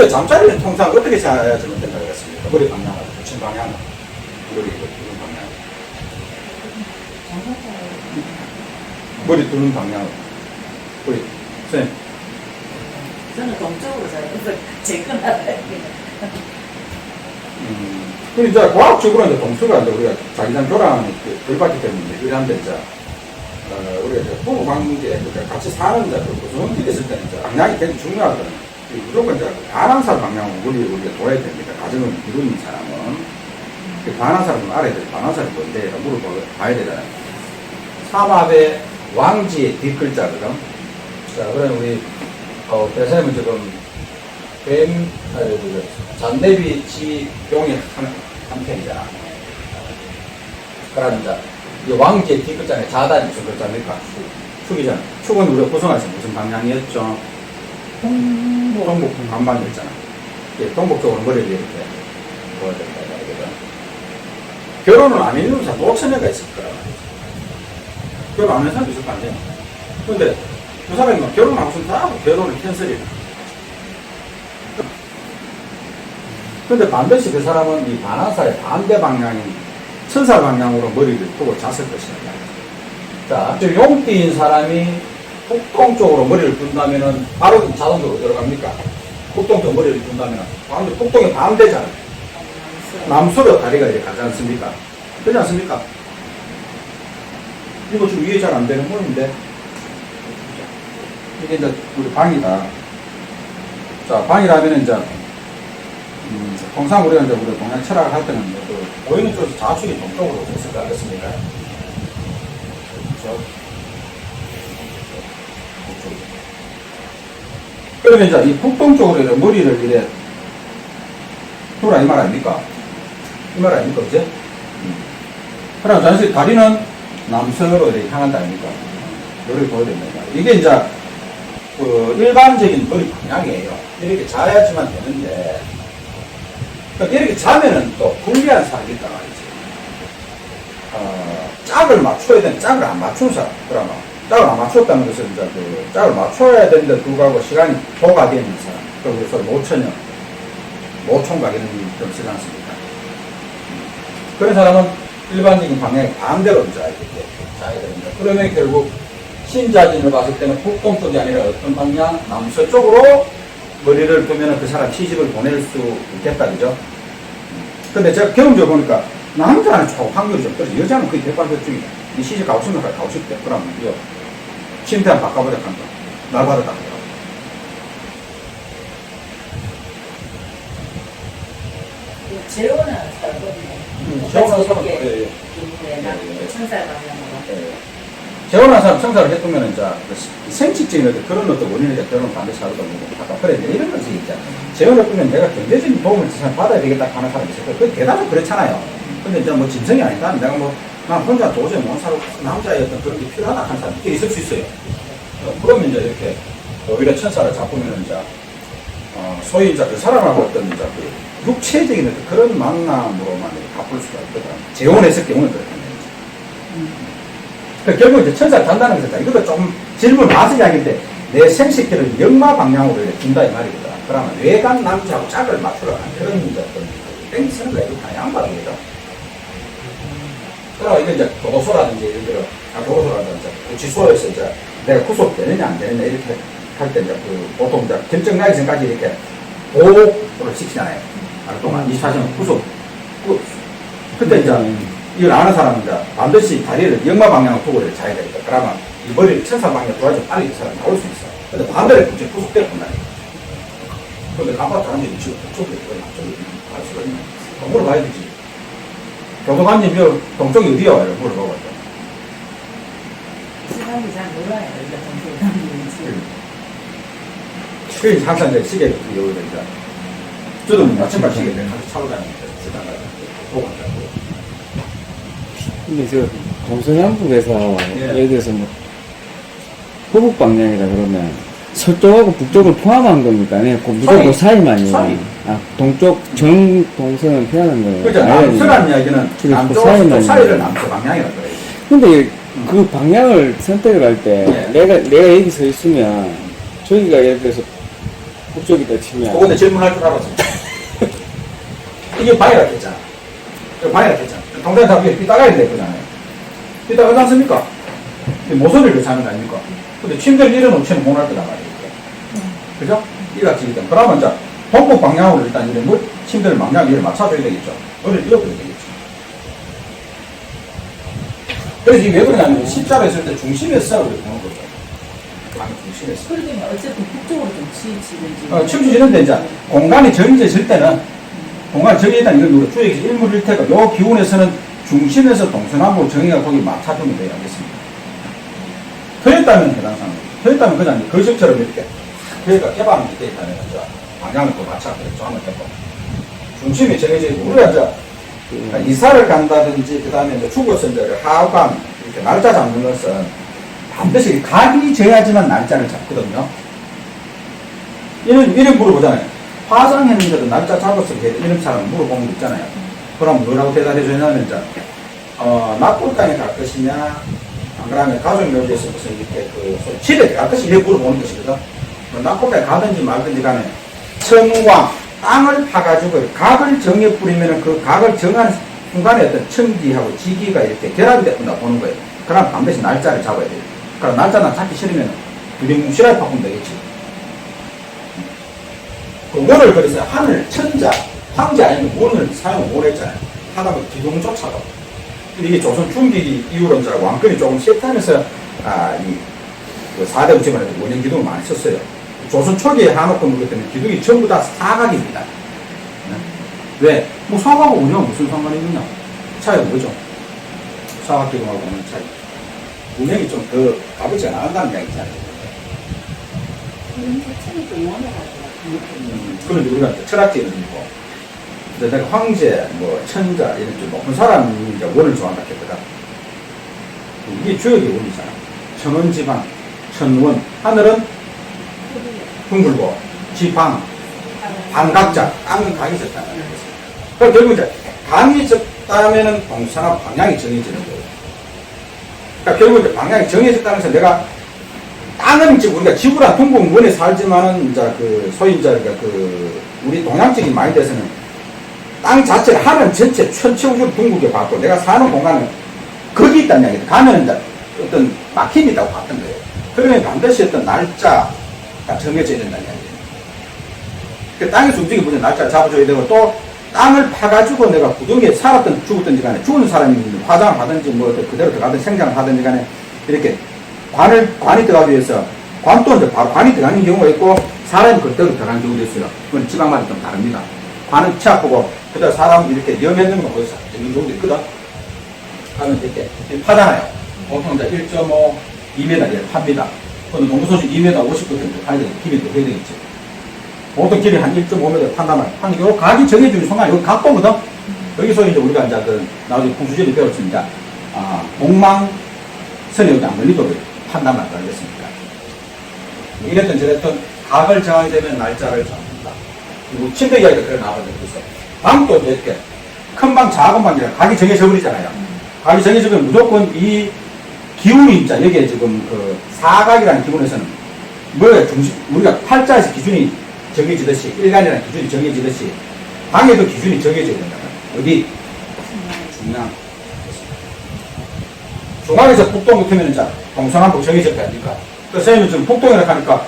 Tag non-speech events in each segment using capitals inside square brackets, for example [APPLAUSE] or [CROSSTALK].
우리가 잠자리는 통상 어떻게 자야 좀 생각하겠습니까? 머리 방향을, 붙인 방향을. 머리 두는 방향. 머리 두는 방향을. 우리, 선생님. 저는 동쪽으로 자요. 제건 알아요. 음, 그 이제 과학적으로 이제 동서가 이제 우리가 자기장 교란이 들받기 때문에 유리한데 이제 어, 우리가 이제 부부 관계 그러니까 같이 사는 그 구성원끼리 있을 때는 이제 방향이 굉장히 중요하거든요. 이 무조건 이제 반항살 방향으로 우리 우리가 둬야 됩니다. 가정을 이루는 사람은 그 반항살은 알아야 돼. 반항살이 뭔데? 물어봐야 되잖아요. 삼합의 왕지의 뒷글자거든. 자, 그럼 우리 어, 대사님은 지금 뱀, 아니, 그, 잔내비 지용이 한, 한 편이잖아. 이제, 이 왕지의 뒷글자에 자단이 무슨 글자입니까? 축. 축이잖아. 축은 우리가 구성할 때 무슨 방향이었죠? 동북. 동북 반반이었잖아. 예, 동북 쪽으로 머리를 이렇게 보여야 된다, 이거거든. 결혼을 안 해놓은 사람 노처녀가 있을 거라. 결혼 안한 사람도 있을 거 아니에요. 근데 그 사람이 막 결혼 안 하면 다 하고 결혼을 캔슬이래. 근데 반드시 그 사람은 이 반환사의 반대 방향인 천사 방향으로 머리를 두고 잤을 것이다. 자, 용띠인 사람이 북동쪽으로 머리를 둔다면은 바로 자동적으로 들어갑니까? 북동쪽 머리를 둔다면은 완전 북동의 반대잖아요. 남서로 다리가 이렇게 가지 않습니까? 그렇지 않습니까? 이거 지금 이해 잘안 되는 모인데 이게 이제 우리 방이다. 자, 방이라면 이제 음, 통상 우리가 이제 우리 동양 철학을 할 때는 뭐그 보이는 쪽에서 좌측이 동쪽으로 있을 거 아니겠습니까? 그렇죠? 북쪽. 그러면 이제 이 북동 쪽으로 이렇게 머리를 이래 두라 이말 아닙니까? 이 말 아닙니까, 그제? 그럼 자연스레 다리는 남서로 이렇게 향한다 아닙니까? 머리를 보여야 됩니다. 이게 이제 그 일반적인 머리 방향이에요. 이렇게 자야지만 되는데 그러니까 이렇게 자면은 또 불리한 사람이 있단 말이지. 어, 짝을 맞춰야 되는 짝을 안 맞춘 사람. 그러면 짝을 안 맞췄다는 것은 이제 그 짝을 맞춰야 되는데 불구하고 시간이 도가 되는 사람. 그래서 모처녀, 모총각 이런 좀 쓰지 않습니까? 그런 사람은 일반적인 방향에 반대로 자야 돼. 자야 됩니다. 그러면 결국 신자진을 봤을 때는 북동 쪽이 아니라 어떤 방향? 남서쪽으로 머리를 두면 그 사람 시집을 보낼 수 있겠다, 그죠? 근데 제가 경험적으로 보니까 남자는 조 확률이 좀 떨어져. 여자는 거의 대반በት 중이다. 이 시집 가고 걸 가고 싶대. 그러면 이 거 침대 한 바꿔보자 한다. 날 받았다. 재혼은 살거든요. 음, 재혼한 사람, 예, 예. 나. 예. 재혼한 청사를 이제 그 생식적인 어떤 그런 어떤 원인에 결혼 반드시 하거든. 아까 그래, 이제 이런 것이 있잖아. 재혼을 꾸면 내가 경제적인 도움을 참 받아야 되겠다 하는 사람이 있어요. 그 대단히 그렇잖아요. 근데 이제 뭐 진성이 아니다. 내가 뭐, 나 혼자 도저히 못 살고 어떤 그런 게 필요하다 하는 사람이 있을 수 있어요. 어, 그러면 이제 이렇게 오히려 천사를 잡으면 이제, 어, 소위 이제 그 사람하고 어떤 이제 그 육체적인 그런 만남으로만 바꿀 수가 있거든. 재혼했을 경우는 그렇게 되는 거죠. 그 결국 이제 천사 단다는 것은 이것도 좀 질문 맞은 이야기인데 내 생식기를 역마 방향으로 둔다 이 말이거든. 그러면 외간 남자하고 짝을 맞추러 그런 이제 어떤 땡기 쓰는 거야. 이거 다 양반이거든. 그러면 이게 이제 교도소라든지 예를 들어 아, 교도소라든지 구치소에서 이제 내가 구속되느냐 안 되느냐 이렇게 할 때 이제 그 보통 이제 결정 나기 전까지 이렇게 보호를 시키잖아요. 하루 동안 24시간 구속. 그, 그때 이제 이걸 아는 사람은 이제 반드시 다리를 역마 방향으로 두고 자야 되겠다. 그러면 이 머리를 천사 방향으로 둬야지 빨리 그 사람 나올 수 있어. 근데 반대로 굳이 구속될 건다. 근데 아파트 게 지금 그쪽에 있거든. 저기 알 수가. 어, 물어봐야 되지. 여 동쪽이 어디야? 이렇게 물어보고. 사람이 잘 몰라요. 이제 동쪽 남인지. 그래서 항상 이제 시계 여기다 이제 저도 뭐 마침반 시계 내가 같이 차고 다니는데 가서 보고 있다고. 근데 저 동서남북에서 예. 예를 들어서 뭐 호북 방향이라 그러면 서쪽하고 북쪽을 포함한 겁니까? 아니면 그 무조건 사이. 사이만이에요? 사이. 아 동쪽 정 동서는 표현한 거예요. 그죠? 아니면 남서란 이야기는 그게 남쪽, 사이만 사이를 있는 남서 방향이라 그래요. 근데 그 방향을 선택을 할 때 예. 내가 내가 여기 서 있으면 저기가 예를 들어서 북쪽이다 치면. 그건데 질문할 줄 알았어. [LAUGHS] 이게 됐잖아. 이거 방해가 됐잖아. 동생 다 위에 삐딱아야 될 거잖아요. 삐딱하지 않습니까? 이 모서리를 괜찮은 거 아닙니까? 근데 침대를 일어놓치는 못할 말이에요. 그죠? 이같이 일단. 그러면 이제 동북 방향으로 일단 이래 뭐 침대를 방향 이를 맞춰줘야 되겠죠. 머리를 이어줘야 되겠죠. 그래서 이게 왜 그러냐면 십자로 했을 때 중심에서 싸우고 보는 거죠. 방 중심에서. 그러면 어쨌든 북쪽으로 좀 치우치든지. 어, 치우치는데 이제 공간이 정해질 때는 공간이 정해졌다는 이걸 우리가 주역에서 일물일태가 요 기운에서는 중심에서 동서남북 정의가 거기 맞춰주면 돼요. 알겠습니다. 틀렸다면 해당 상황. 틀렸다면 그냥 거식처럼 이렇게 그러니까 개방이 돼. 방향을 또 맞춰 그랬죠. 하면 되고. 중심이 정해져 있고 우리가 이제 이사를 간다든지 그 다음에 이제 죽어서 이제 하관 이렇게 날짜 잡는 것은 반드시 각이 져야지만 날짜를 잡거든요. 이런, 이런 물어보잖아요. 화장했는데도 날짜 잡았어. 이런 사람 물어보는 거 있잖아요. 그럼 뭐라고 대답해 주냐면, 이제, 어, 납골당에 갈 것이냐, 안 그러면 가족묘지에서 무슨 이렇게 그, 집에 갈 것이 이렇게 물어보는 것이거든. 뭐 납골당에 가든지 말든지 간에, 천광, 땅을 파가지고 각을 정해 뿌리면은 그 각을 정한 순간에 어떤 청기하고 지기가 이렇게 결합이 된다 보는 거예요. 그럼 반드시 날짜를 잡아야 돼요. 그럼 날짜나 잡기 싫으면 두링뭉실하게 바꾸면 되겠지. 그거를 그래서 하늘, 천자, 황제 아니면 문을 사용 못 했잖아요. 하다 보면 기둥조차도. 근데 이게 조선 중기 이후로 이제 왕권이 조금 실패하면서, 아, 이, 그 4대 우체만에 원형 기둥을 많이 썼어요. 조선 초기에 한옥권 그것 때문에 기둥이 전부 다 사각입니다. 네? 왜? 뭐 사각하고 원형 무슨 상관이 있느냐? 차이가 뭐죠? 사각 기둥하고 원형 차이. 원형이 좀더 값어치가 나간다는 이야기잖아요. 음, 그런 우리가 철학적인 의미고. 근데 내가 황제, 뭐, 천자, 이런 좀 높은 사람이 이제 원을 좋아한다 했거든. 이게 주역의 원이잖아. 천원 지방, 천원. 하늘은 둥글고, 지방, 반각자, 땅은 강이 졌다는 거죠. 그럼 결국 이제 강이 졌다면은 동서나 방향이 정해지는 거예요. 그러니까 결국 이제 방향이 정해졌다는 것은 내가 땅은 이제 우리가 지구랑 둥근 원에 살지만은 이제 그 소위 이제 그 우리 동양적인 마인드에서는 땅 자체를 하늘 전체 천체 우주를 둥글게 봤고 내가 사는 공간은 거기 있다는 이야기다. 가면 이제 어떤 막힘이 있다고 봤던 거예요. 그러면 반드시 어떤 날짜 가 정해져야 된다는 이야기예요. 그 땅에서 움직이 보면 날짜를 잡아줘야 되고 또 땅을 파가지고 내가 구덩이에 살았든 죽었든지 간에 죽은 사람이 화장을 하든지 뭐 그대로 들어가든 생장을 하든지 간에 이렇게 관을, 관이 들어가기 위해서 관도 이제 바로 관이 들어가는 경우가 있고 사람이 그대로 들어가는 경우도 있어요. 그건 지방마다 좀 다릅니다. 관은 치 아프고 그다음 사람 이렇게 염했는 거 거기서 되는 경우도 있거든. 하면 이렇게 파잖아요. 보통 이제 1.5, 2m 이렇게 팝니다. 그건 농구소식 2m 50% 정도 파야 되겠지. 길이도 해야 되겠지. 보통 길이 한 1.5m 판다면 한요 각이 정해주는 순간 여기 각도거든. 여기서 이제 우리가 이제 그 나중에 풍수지를 배웠습니다. 아, 공망선이 여기 안 걸리도록 판단만 알겠습니까? 이랬던 저랬던 각을 정하게 되면 날짜를 잡는다. 그리고 침대 이야기가 그래 나와가지고 있어. 방도 이렇게 큰 방, 작은 방이라 각이 정해져 버리잖아요. 각이 정해지면 무조건 이 기운이 있자 여기에 지금 그 사각이라는 기운에서는 뭐야 중심 우리가 팔자에서 기준이 정해지듯이 일간이라는 기준이 정해지듯이 방에도 기준이 정해져야 된다. 어디 중앙 중앙에서 북동 붙으면 자 동서남북 정해질 거 아닙니까? 그 선생님은 지금 북동이라고 하니까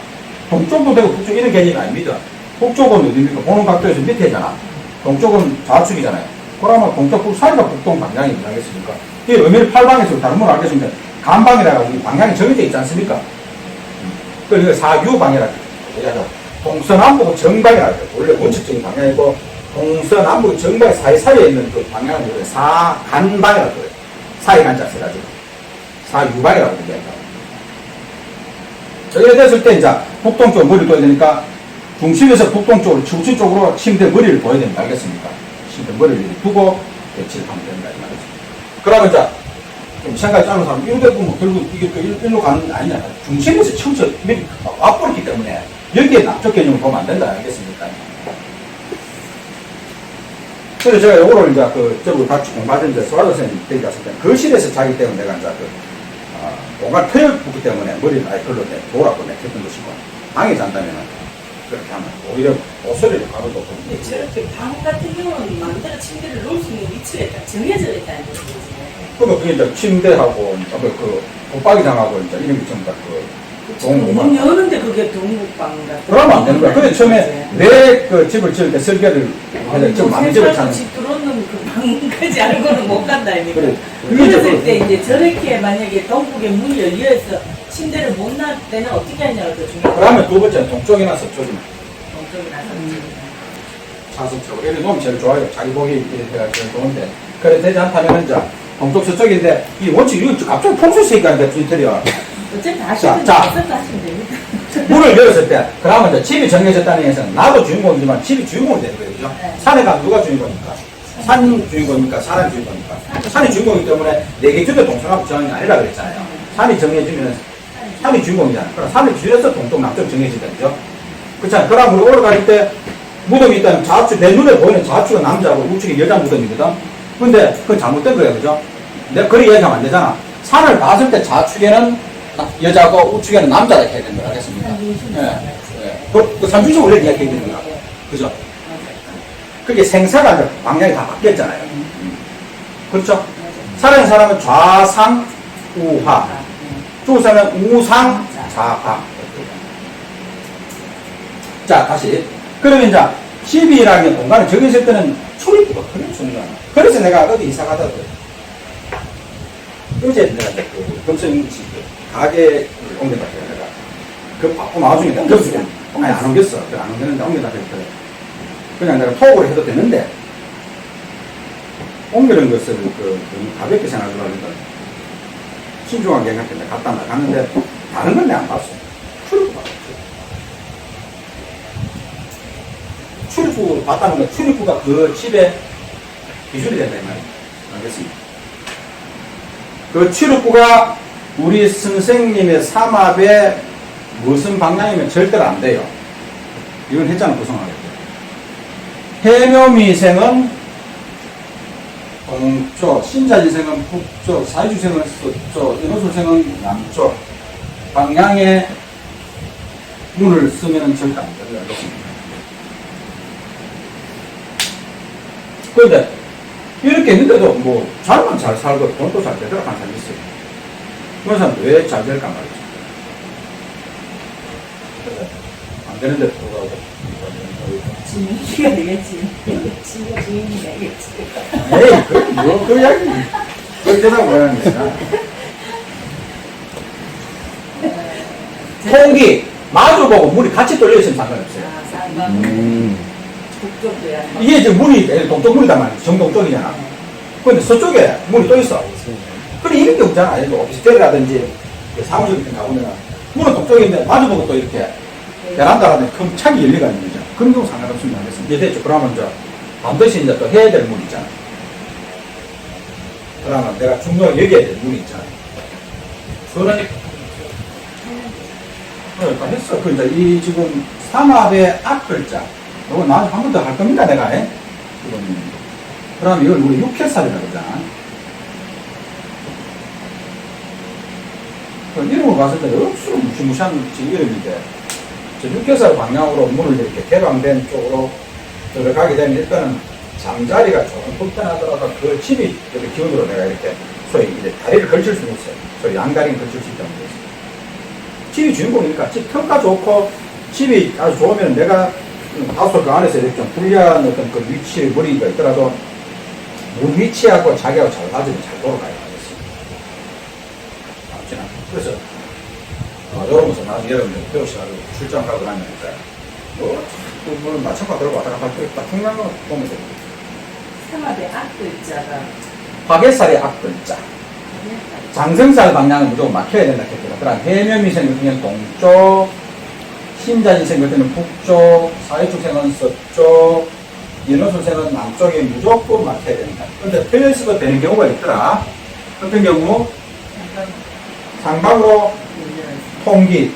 동쪽도 되고 북쪽 이런 개념이 아닙니다. 북쪽은 어디입니까? 보는 각도에서 밑에잖아. 동쪽은 좌측이잖아요. 그러면 동쪽 북 사이가 북동 방향이 되겠습니까? 이 의미를 팔방에서 다른 분 알겠습니다. 간방이라고 이 방향이 정해져 있지 않습니까? 그 이거 사유방이라고 얘기하죠. 동서남북 정방이라고. 원래 원칙적인 방향이고 동서남북 정방 사이사이에 있는 그 방향을 사간방이라고 해요. 사이간자 써가지고 사유방이라고 얘기합니다. 이래 됐을 때 이제 북동쪽 머리를 둬야 되니까 중심에서 북동쪽으로 우측 쪽으로 침대 머리를 둬야 됩니다. 알겠습니까? 침대 머리를 두고 배치를 하면 된다. 그러면 이제 좀 생각이 짧은 사람 이렇게 보면 결국 이게 또 일- 일로 가는 게 아니냐. 중심에서 처음부터 밑이 와버렸기 때문에 여기에 낙적 개념을 보면 안 된다. 알겠습니까? 그래서 제가 요거를 이제 그, 저하고 같이 공부하던 이제 소라도 선생님 댁에 갔을 때 거실에서 자기 때문에 내가 이제 그, 어, 공간 터였기 때문에 머리를 아예 걸로 내, 돌았고 내 했던 것이고 방에 잔다면은 그렇게 하면 오히려 옷소리를 가로도 없고. 근데 저렇게 방 같은 경우는 마음대로 침대를 놓을 수 있는 위치가 딱 정해져 있다는 거지. 그거 그게 이제 침대하고, 이제 그, 그, 붙박이장하고, 이제 이런 게 전부 다 그, 문 동구만. 여는데 그게 동국방 같은. 그러면 안 되는 거야. 근데 처음에 왜 그 집을 지을 때 설계를 해서 좀 많이 집었잖아. 집 들어오는 그 방까지 알고는 못 간다 이니까. 그래. 그랬을 때 그- 이제 저렇게 만약에 동국에 문이 열려 있어 침대를 못 놔 때는 어떻게 하냐가 더 중요해. 그러면 두 번째는 동쪽이나 서쪽이나. 동쪽이라서. 사선적으로. 이렇게 놓으면 제일 좋아요. 자기 보기 이렇게 제일 좋은데. 그래 되지 않다면 이제 동쪽 서쪽인데, 이 원칙, 이거 갑자기 풍수세니까 이제 인테리어. 어차피 자, 하시면 자. 하시면 됩니다. 문을 열었을 때, 그러면 이제 집이 정해졌다는 얘기는 나도 주인공이지만 집이 주인공이 되는 거예요. 그죠? 네. 산에 가면 누가 주인공입니까? 산 주인공입니까? 사람이 주인공입니까? 산이 주인공이기 때문에 내게 주도 동서하고 정이 아니라 그랬잖아요. 산이 정해지면 산이 주인공이잖아. 그럼 산을 줄여서 동쪽 남쪽 정해진다. 그죠? 그렇잖아요. 그럼 우리 올라갈 때 무덤이 있다면 좌측, 내 눈에 보이는 좌측은 남자고 우측이 여자 무덤이거든. 근데 그건 잘못된 거예요. 그죠? 내가 그렇게 얘기하면 안 되잖아. 산을 봤을 때 좌측에는 여자고 우측에는 남자가 해야 되는 거 알겠습니까? 예. 예. 그, 그 삼중시 원래 이야기해야 되는 거야. 그죠? 그게 생사가 방향이 다 바뀌었잖아요. 그렇죠? 살아있는 사람은 좌상, 우하. 죽은 사람은 우상, 좌하. 자, 다시. 그러면 이제 집이라는 게 공간을 정했을 때는 출입구가 그렇게 중요하다. 그래서 내가 어디 이사 가다 그 금성인치 그 가게를 옮겨다 내가 그 바쁜 와중에 옮겼어. 아니, 안 옮겼어. 그안 옮겼는데 옮겨다 그랬거든. 그냥 내가 톡으로 해도 되는데 옮기는 것을 그, 너무 가볍게 생각을 하니까 신중하게 생각했는데 갔다 나갔는데 다른 건 내가 안 봤어. 출입구 봤어. 출입구 봤다는 건 출입구가 그 집에 기준이 된다 이 말이야. 알겠습니다. 그 출입구가 우리 선생님의 삼합에 무슨 방향이면 절대로 안 돼요. 이건 했잖아, 구성하겠죠. 해묘미생은 동쪽, 신자지생은 북쪽, 사유주생은 서쪽, 인호술생은 남쪽. 방향에 문을 쓰면 절대 안 돼요. 그런데 이렇게 있는데도 뭐 잘만 잘 살고 돈도 잘 되도록 하는 사람이 있어요. 그런 사람 왜 잘 될까 말이죠. 안 되는데 돌아오고. 주인이가 되겠지. 지가 주인이 되겠지. 에이, 그, 뭐, 그 이야기. 그렇게다고 하는 거야. 통기, 마주보고 물이 같이 뚫려있으면 상관없어요. 아, 상관 음. 이게 이제 문이 동쪽 문이단 말이야. 정동 쪽이잖아. 근데 서쪽에 문이 또 있어. 그래, 이런 게 없잖아. 예를 들어 오피스텔이라든지 그 사무실 같은 데 가보면 문은 동쪽인데 마주보고 또 이렇게 베란다라든지 큰 창이 열리가 있는 거죠. 그런 경우 상관없으면 하겠습니다. 이제 됐죠. 그러면 이제 반드시 이제 또 해야 될 문이 있잖아. 그러면 내가 중요하게 여기야 될 문이 있잖아. 그러니까. 그러니까 했어. 그 이제 이 지금 삼합의 앞 글자. 이거 나중에 한번 더 할 겁니다, 내가. 예? 그러면 이걸 우리 육회살이라고 그러잖아. 그 이름을 봤을 때 억수로 무시무시한 지 이름인데, 저 육회살 방향으로 문을 이렇게 개방된 쪽으로 들어가게 되면 일단은 잠자리가 조금 불편하더라도 그 집이 이렇게 기운으로 내가 이렇게 소위 이제 다리를 걸칠 수는 있어요. 소위 양다리를 걸칠 수 있다는 거죠. 집이 주인공이니까 집 평가 좋고 집이 아주 좋으면 내가 다소 그 안에서 이렇게 좀 불리한 어떤 그 위치의 머리가 있더라도 문 위치하고 자기하고 잘 맞으면 잘 돌아가야 하겠습니다. 아무튼 그래서 어, 이런 것을 나중에 여러분들 배우셔가지고 출장 가고 나면 이제 뭐, 뭐 맞춰가 들고 왔다 갔다 할때딱 중요한 거 보면 됩니다. 삼합의 앞글자가 화개살의 앞글자. 장생살 방향은 무조건 막혀야 된다 했거든. 그럼 해면미생 동쪽, 신자지생 같은 경우는 북쪽, 사회축생은 서쪽, 인호술생은 남쪽에 무조건 막혀야 된다. 근데 틀려서도 되는 경우가 있더라. 어떤 경우, 상방으로 통기,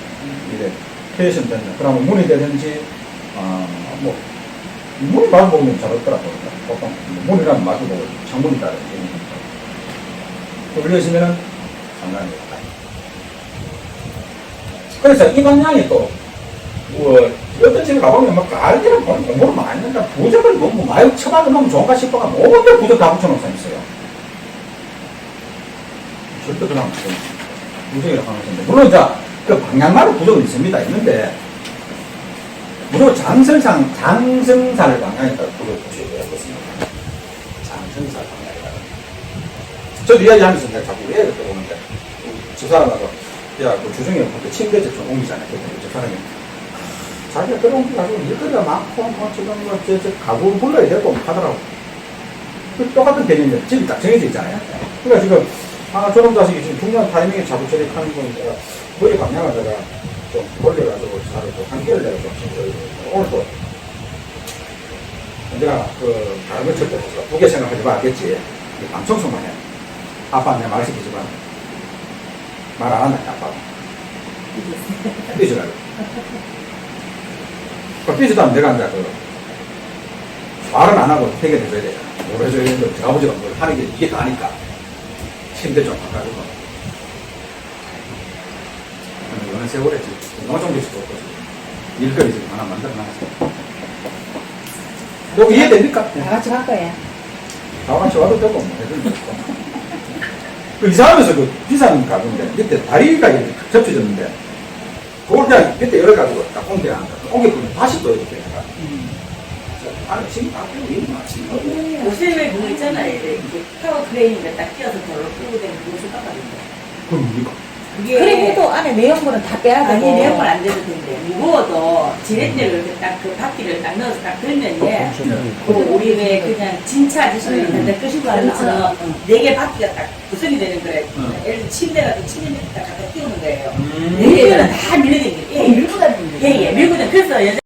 이래, 표시면 된다. 그러면 문이 되든지, 어, 뭐, 문이 마주 보면 잘 없더라고. 보통, 문이랑 마주 보고 창문이 다르지. 돌려주면은 상관이 없다. 그래서 이 방향이 또, 뭐, 어떤 집에 가보면 막뭐 공부를 많이 한다. 부적을 뭐, 뭐 마약 처방을 놓으면 좋은가 싶어가 모든 부적 다 붙여놓은 사람 있어요. 절대 그냥 부적이라고 하는 건데. 물론 이제 그 방향마다 부적은 있습니다. 있는데 무조건 장성상, 장성사를 방향에다 부적을 붙여야 되겠습니다. 장성사 방향에다가. 저도 이야기하면서 내가 자꾸 왜 이렇게 오는데 저 사람하고 야그 주중에 그때 침대에 좀 옮기잖아요. 저 사람이 자기가 그런 거 가지고 일거리가 많고 뭐 지금 뭐 저 저 가구 불러야 되고 뭐 하더라고. 그 똑같은 개념인데 집이 딱 정해져 있잖아요. 그러니까 지금 아 저놈 자식이 지금 중요한 타이밍에 자꾸 저렇게 하는 거니까 머리 방향하다가 좀 올려가지고 또 한계를 내가 좀 지금 오늘도 내가 그 다른 걸 절대 없어. 두개 생각하지 마 알겠지? 이 방청소만 해. 아빠 내말 시키지 마. 말 안 한다 아빠. 삐지라고. 그 않으면 내가 이제 그 말은 안 하고 해결해줘야 해줘야 되는데 저 아버지가 뭘 하는 게 이게 다니까. 침대 좀 바꿔주고. 어느 세월에 지금 어느 정도 있을 거거든. 일거리 지금 하나 만들어 놨어. 너 이해됩니까? 다 같이 갈 거야. 다 같이 와도 되고, 뭐, 해도 되고. 그 이사하면서 그 비싼 가구인데, 밑에 다리가 이렇게 접혀졌는데, 그걸 그냥 밑에 열어가지고 딱 옮겨야 한다. 옮겨보면 다시 또 이렇게 해가. 안에 지금 다 빼고 있는 거야, 지금. 옷에 그거 있잖아요. 이렇게 파워 크레인인데 딱 끼워서 별로 끌고 다니는 그것을 깎아준다. 그럼 뭡니까? 그게 그리고 안에 내용물은 다 빼야 되고. 아니 내용은 안 돼도 된대. 무거워도 지렛대로 이렇게 딱 그 바퀴를 딱 넣어서 딱 들면 예. 그 우리 왜 그냥 진차 아저씨들 있는데 끄시고 하는 것처럼 네개 바퀴가 딱 구성이 되는 거래. 응. 예를 들어 침대 같은 침대 밑에 딱 갖다 끼우는 거예요. 음. 네 개는 다게 예, 예, 예, 밀고 다 그래서 여자